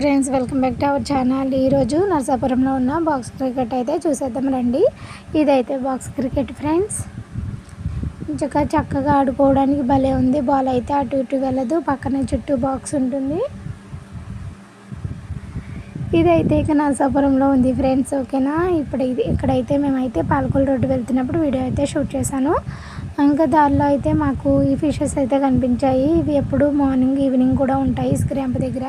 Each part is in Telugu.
Friends welcome back to our channel ఈరోజు నర్సాపురంలో ఉన్న బాక్స్ క్రికెట్ అయితే చూసేద్దాం రండి. ఇదైతే బాక్స్ క్రికెట్ ఫ్రెండ్స్ ఇంకా చక్కగా ఆడుకోవడానికి భలే ఉంది. బాల్ అయితే అటు ఇటు వెళ్ళదు. పక్కనే చుట్టూ బాక్స్ ఉంటుంది. ఇదైతే ఇక నరసాపురంలో ఉంది ఫ్రెండ్స్ ఓకేనా? ఇప్పుడు ఇది ఇక్కడైతే మేమైతే పాలకొల రోడ్డు వెళ్తున్నప్పుడు వీడియో అయితే షూట్ చేశాను. ఇంకా దారిలో అయితే మాకు ఈ ఫిషెస్ అయితే కనిపించాయి. ఇవి ఎప్పుడు మార్నింగ్ ఈవినింగ్ కూడా ఉంటాయి. స్క్రాంప్ దగ్గర.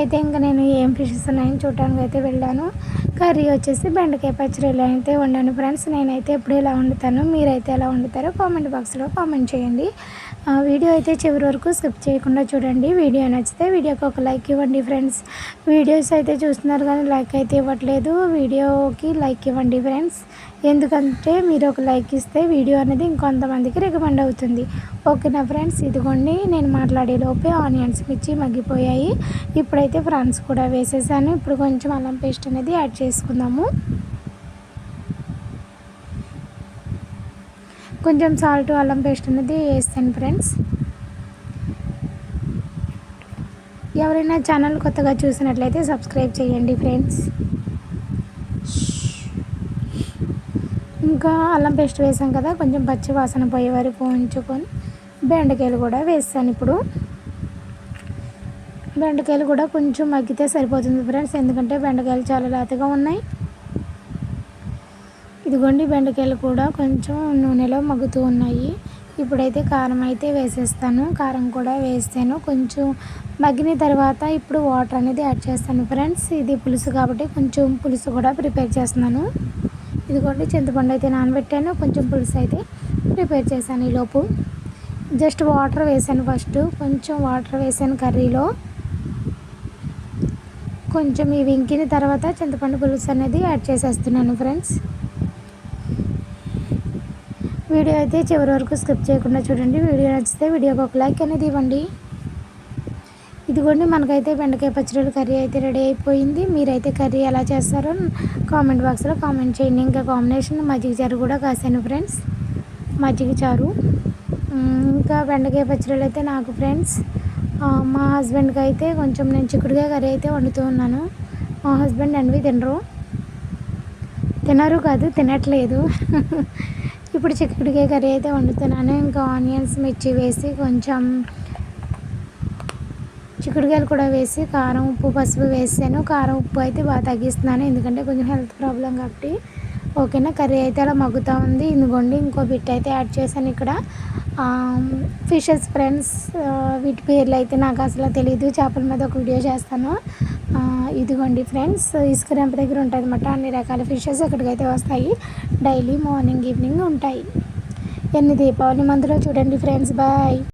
అయితే ఇంకా నేను ఏం ఫిషెస్ ఉన్నాయని చూడడానికి అయితే వెళ్ళాను. కర్రీ వచ్చేసి బెండకాయ పచ్చడిలో అయితే వండాను. ఫ్రెండ్స్ నేనైతే ఎప్పుడు ఇలా వండుతాను మీరైతే ఎలా వండుతారో కామెంట్ బాక్స్లో కామెంట్ చేయండి. వీడియో అయితే చివరి వరకు స్కిప్ చేయకుండా చూడండి. వీడియో నచ్చితే వీడియోకి ఒక లైక్ ఇవ్వండి ఫ్రెండ్స్. వీడియోస్ అయితే చూస్తున్నారు కానీ లైక్ అయితే ఇవ్వట్లేదు. వీడియోకి లైక్ ఇవ్వండి ఫ్రెండ్స్. ఎందుకంటే మీరు ఒక లైక్ ఇస్తే వీడియో అనేది ఇంకొంతమందికి రికమెండ్ అవుతుంది. ఓకేనా ఫ్రెండ్స్? ఇదిగోండి నేను మాట్లాడే లోపే ఆనియన్స్ మిర్చి మగ్గిపోయాయి. ఇప్పుడైతే ఫ్రాన్స్ కూడా వేసేసాను. ఇప్పుడు కొంచెం అల్లం పేస్ట్ అనేది యాడ్ చేసుకుందాము. కొంచెం సాల్ట్ అల్లం పేస్ట్ అనేది వేస్తాను ఫ్రెండ్స్. ఎవరైనా ఛానల్ కొత్తగా చూసినట్లయితే సబ్స్క్రైబ్ చేయండి ఫ్రెండ్స్. ఇంకా అల్లం పేస్ట్ వేసాం కదా కొంచెం పచ్చి వాసన పోయే వరకు ఉంచుకొని బెండకాయలు కూడా వేస్తాను ఇప్పుడు. బెండకాయలు కూడా కొంచెం మగ్గితే సరిపోతుంది ఫ్రెండ్స్ ఎందుకంటే బెండకాయలు చాలా లేతగా ఉన్నాయి. ఇదిగోండి బెండకాయలు కూడా కొంచెం నూనెలో మగ్గుతూ ఉన్నాయి. ఇప్పుడైతే కారం అయితే వేసేస్తాను. కారం కూడా వేస్తాను. కొంచెం మగ్గిన తర్వాత ఇప్పుడు వాటర్ అనేది యాడ్ చేస్తాను ఫ్రెండ్స్. ఇది పులుసు కాబట్టి కొంచెం పులుసు కూడా ప్రిపేర్ చేస్తున్నాను. ఇదిగోండి చింతపండు అయితే నానబెట్టాను. కొంచెం పులుసు అయితే ప్రిపేర్ చేశాను ఈలోపు. జస్ట్ వాటర్ వేసాను ఫస్ట్. కొంచెం వాటర్ వేసాను కర్రీలో. కొంచెం ఇవి ఇంకిన తర్వాత చింతపండు పులుసు అనేది యాడ్ చేసేస్తున్నాను ఫ్రెండ్స్. వీడియో అయితే చివరి వరకు స్కిప్ చేయకుండా చూడండి. వీడియో నచ్చితే వీడియోకి ఒక లైక్ అనేది ఇవ్వండి. ఇదిగోండి మనకైతే బెండకాయ పచ్చడి కర్రీ అయితే రెడీ అయిపోయింది. మీరైతే కర్రీ ఎలా చేస్తారో కామెంట్ బాక్స్లో కామెంట్ చేయండి. ఇంకా కాంబినేషన్ మజ్జిగ చారు కూడా కాసాను ఫ్రెండ్స్. మజ్జిగ చారు. ఇంకా బెండకాయ పచ్చడిలు అయితే నాకు ఫ్రెండ్స్. మా హస్బెండ్కి అయితే కొంచెం నేను చిక్కుడుగా కర్రీ అయితే వండుతూ ఉన్నాను. మా హస్బెండ్ అన్వి తినరు. తినరు కాదు తినట్లేదు. ఇప్పుడు చిక్కుడుకాయ కర్రీ అయితే వండుతున్నాను. ఇంకా ఆనియన్స్ మిర్చి వేసి కొంచెం చిక్కుడుకాయలు కూడా వేసి కారం ఉప్పు పసుపు వేసాను. కారం ఉప్పు అయితే బాగా తగ్గిస్తున్నాను. ఎందుకంటే కొంచెం హెల్త్ ప్రాబ్లం కాబట్టి. ఓకేనా? కర్రీ అయితే అలా మగ్గుతూ ఉంది. ఇదిగోండి ఇంకో బిట్ అయితే యాడ్ చేశాను ఇక్కడ. ఫిషెస్ ఫ్రెండ్స్ వీటి పేర్లు అయితే నాకు అసలు తెలియదు చేపల మీద ఒక వీడియో చేస్తాను. ఇదిగోండి ఫ్రెండ్స్ ఇసుక రంప దగ్గర ఉంటుంది అనమాట అన్ని రకాల ఫిషెస్ ఇక్కడికైతే వస్తాయి. డైలీ మార్నింగ్ ఈవినింగ్ ఉంటాయి. ఎన్ని దీపావళి మందులో చూడండి ఫ్రెండ్స్. బాయ్